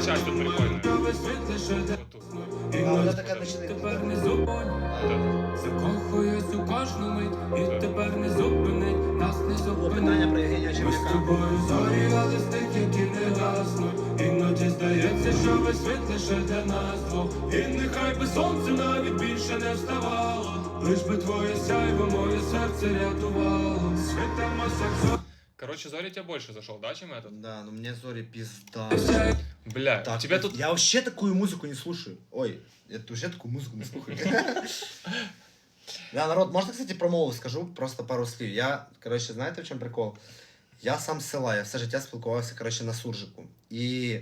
часть тут вона така. Тепер не зупинь, закохуюсь у кожну мить, і тепер не зупинить, нас не зупинить. Ми з тобою зорі, але стих, які не гаснуть. Іноді здається, що весь світ лише для нас двох. І нехай би сонце навіть більше не вставало. Лиш би твоє сяйво моє серце рятувало. Світимося як Короче, Зори тебе больше зашел, да, чем этот? Да, ну мне Зори пизда. зорі. Бля, Так, у тебя тут... Я вообще такую музыку не слушаю. Ой, я вообще такую музыку не слухаю. Да, народ, можна, кстати, про мову скажу, просто пару слів. Я, коротше, знаєте, в чому прикол? Я сам з села, я все життя спілкувався, коротше, на суржику. І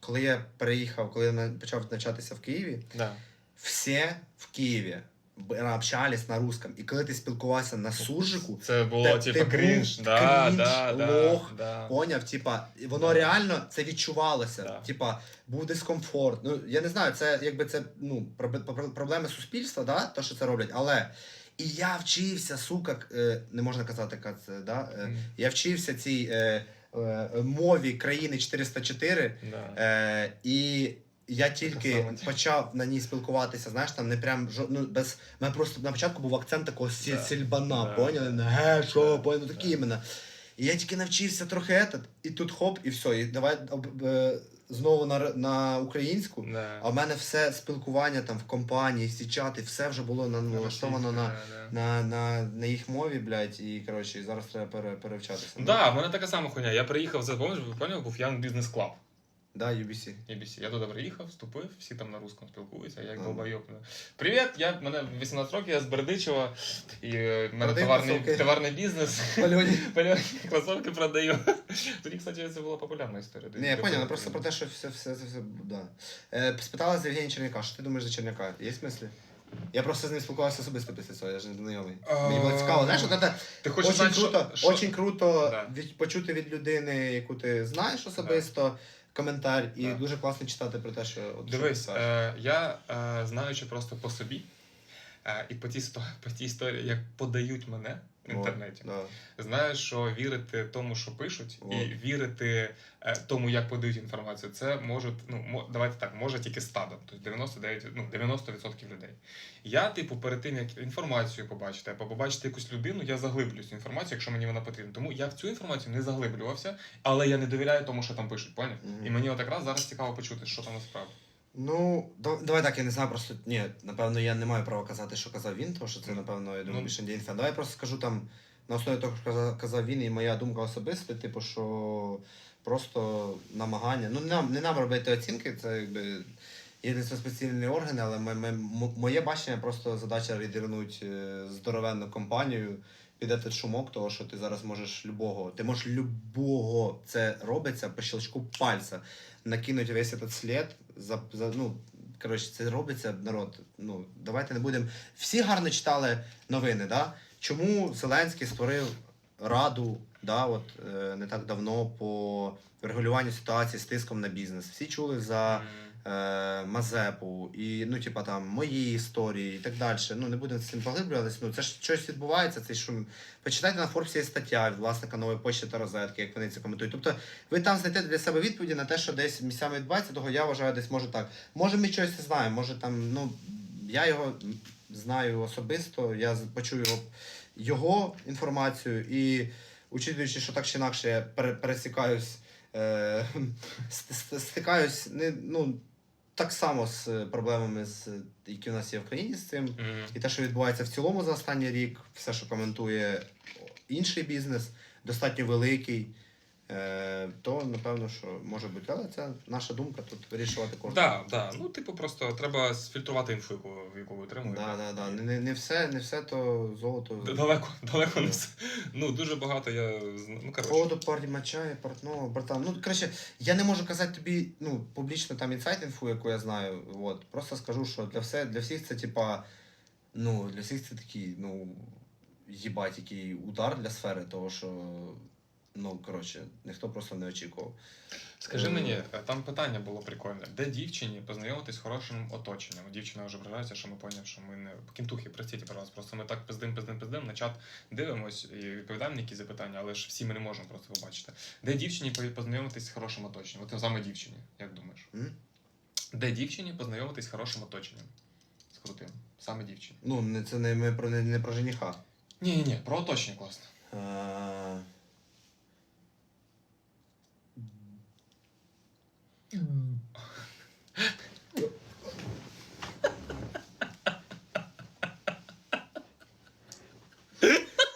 коли я переїхав, коли я на- почав навчатися в Києві, Да. всі в Києві б- общались на русском. І коли ти спілкувався на суржику, Це було, Та- типа, ти був крінж. Да, да, да, лох, да. Поняв, типа, воно реально це відчувалося. Да. Типа, був дискомфорт. Ну, я не знаю, це якби це ну, проб- проб- проблеми суспільства, да, то, що це роблять, але. І я вчився, сука, е, не можна казати, яка це, да? е, я вчився цій е, е, мові країни 404, Да. е, і я тільки почав на ній спілкуватися, знаєш, там не прям жо- ну, без. У мене просто на початку був акцент такого сі- Да. сільбана, Да. поняли? Не, Ге, що, Да. поняли, ну такі Да. іменно. І я тільки навчився трохи этот, і тут хоп, і все. І давай об- е, знову на, на українську. Да. А в мене все спілкування там в компанії, всі чати, все вже було на- налаштовано на, Да, на, на, на їх мові, блядь, і коротше, зараз треба пере, перевчатися. Да, в мене така сама хуйня. Я приїхав, за поняв, був Young Business Club. Да, UBC. UBC. Я туди приїхав, вступив, всі там на русском спілкуються, я як Ага. долбойоб. Привіт, я мене 18 років, я з Бердичева, і е, в мене товарний, товарний бізнес. Пальоні. Пальоні кросовки продаю. Тоді, кстати, це була популярна історія. Не, я понял, ну просто про те, що все, все, все, все да. Е, спитала з Євгенія Черняка, що ти думаєш за Черняка? Є смислі? Я просто з ним спілкувався особисто після цього, я ж не знайомий. Мені було цікаво, знаєш, от це Ти хочеш очень знати, що- круто, що- очень круто Да. від, почути від людини, яку ти знаєш особисто, коментар, і Да. дуже класно читати про те, що от, Дивись, що ти е, я е, знаючи просто по собі, і по тій, по тій історії, як подають мене в інтернеті, да. знаю, що вірити тому, що пишуть, От. і вірити е, тому, як подають інформацію, це можуть, ну давайте так, може тільки стадо, тобто 99, ну 90% людей. Я, типу, перед тим як інформацію побачити, або побачити якусь людину, я заглиблююсь інформацію, якщо мені вона потрібна. Тому я в цю інформацію не заглиблювався, але я не довіряю тому, що там пишуть, поняв? Мгм. І мені от якраз зараз цікаво почути, що там насправді. Ну, да- давай так, я не знаю, просто ні, напевно, я не маю права казати, що казав він, тому що це, Ну, напевно, я думаю, ну. більше не інфа. Давай я просто скажу там на основі того, що казав, казав він, і моя думка особиста, типу, що просто намагання. Ну, не нам, не нам робити оцінки, це якби. Є для цього спеціальні органи, але ми, ми, м- моє бачення просто задача відірнути здоровенну компанію під этот шумок, того, що ти зараз можеш любого, ти можеш любого, це робиться по щелчку пальця, накинути весь этот слід, за, за, ну, коротше, це робиться народ. Ну, давайте не будемо. Всі гарно читали новини, да? Чому Зеленський створив раду, да, от, е, не так давно по регулюванню ситуації з тиском на бізнес. Всі чули за е, Мазепу і ну, типа там мої історії і так далі. Ну не будемо з цим поглиблюватися. Ну це ж щось відбувається. Цей шум. Почитайте на Форбсі є стаття від власника нової почти та розетки, як вони це коментують. Тобто ви там знайдете для себе відповіді на те, що десь місцями відбувається, того я вважаю, десь може так. Може, ми щось знаємо, може там, ну я його знаю особисто, я почую його, його інформацію і. Учитуючи, що так чи інакше я пере- пересікаюсь, е, ст- ст- стикаюсь не, ну, так само з проблемами, з, які у нас є в країні з цим. Мгм. І те, що відбувається в цілому за останній рік, все, що коментує інший бізнес, достатньо великий, то напевно, що може бути. Але це наша думка тут вирішувати кожен. Да, да. Ну, типу, просто треба сфільтрувати інфу, яку, яку ви отримуєте. Да, да, да. Не, не, все, не все то золото. Далеко, далеко не все. Ну, дуже багато я Ну, коротше. Поводу парі мача і портного, братан. Ну, коротше, я не можу казати тобі ну, публічно там інсайт інфу, яку я знаю. От. Просто скажу, що для, все, для всіх це, типа, ну, для всіх це такий, ну, їбать, який удар для сфери, того, що. Ну, коротше, ніхто просто не очікував. Скажи Е. мені, е, там питання було прикольне. Де дівчині познайомитись з хорошим оточенням? Дівчина вже ображається, що ми поняв, що ми не кінтухи, простіть, будь ласка, просто ми так пиздим, пиздим, пиздим, на чат дивимось і відповідаємо на якісь запитання, але ж всі ми не можемо просто побачити. Де дівчині познайомитись з хорошим оточенням? От саме дівчині, як думаєш? М? Де дівчині познайомитись з хорошим оточенням? З крутим. Саме дівчині. Ну, не, це не, ми про, не, не про жениха. Ні, ні, ні, про оточення класно. Е,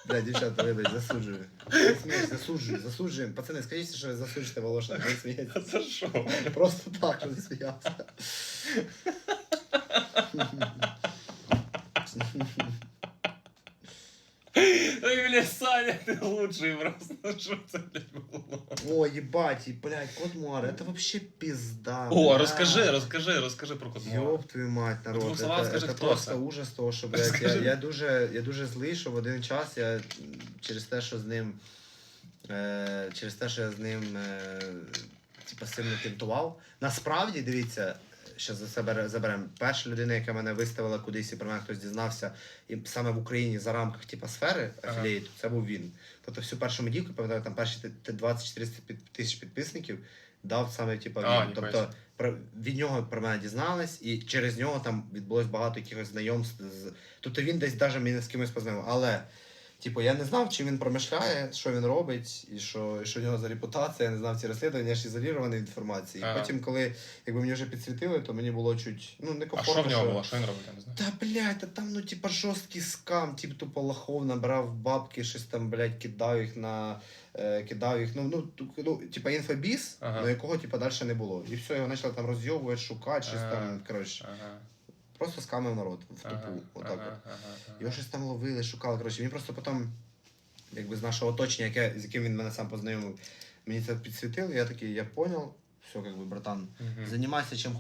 Бля, дівчата, вибач, засуджую. Не смієш, засуджую, засуджуємо. Пацани, скажіть, що ви засуджуєте Волошина, не смієтеся. За що? Просто так, що не сміявся. Ой, бля, Саня, ти лучший просто. Що це, блядь, було? О, ебать, и, блядь, Кот Муар, это вообще пизда. О, бля. розкажи, розкажи, розкажи про Котмова. Ёб твою мать, народ. двох словах Это, скажи, это хто просто це? ужас того, що, блядь, я, Скажи. я, дуже, я дуже злий, що в один час я м, через те, що з ним. Е, через те, що я з ним е, типу, сильно кентував. Насправді, дивіться, що за себе заберемо. Перша людина, яка мене виставила кудись і про мене хтось дізнався, і саме в Україні за рамках типу, сфери Ага. афілієту, це був він. Тобто всю першу медівку, пам'ятаю, там перші 20-400 тисяч підписників дав саме типу. А, ніхуя тобто про, від нього про мене дізнались, і через нього там відбулось багато якихось знайомств. З... Тобто він десь навіть мене з кимось познайомив. Але, типу, я не знав, чи він промишляє, що він робить, і що, і що в нього за репутація, я не знав ці розслідування, я ж ізолірований від інформації. Ага. І потім, коли якби мені вже підсвітили, то мені було чуть ну, А некомфортно. що в нього було? Що він робить? Я не знаю. Та блядь, та там ну типа жорсткий скам, тип тупо лохов набрав бабки, щось там, блядь, кидав їх на. Е, кидав їх, ну, ну, ну типа інфобіс, Ага. на якого типа далі не було. І все, його почали там розйовувати, шукати, щось Ага. там, коротше. Ага. Просто скамив народ в тупу. Ага, отак ага, от. ага, ага. Його щось там ловили, шукали. Коротше, він просто потім, якби з нашого оточення, яке, з яким він мене сам познайомив, мені це підсвітило. я такий, я понял, все, якби, братан, угу. займайся чим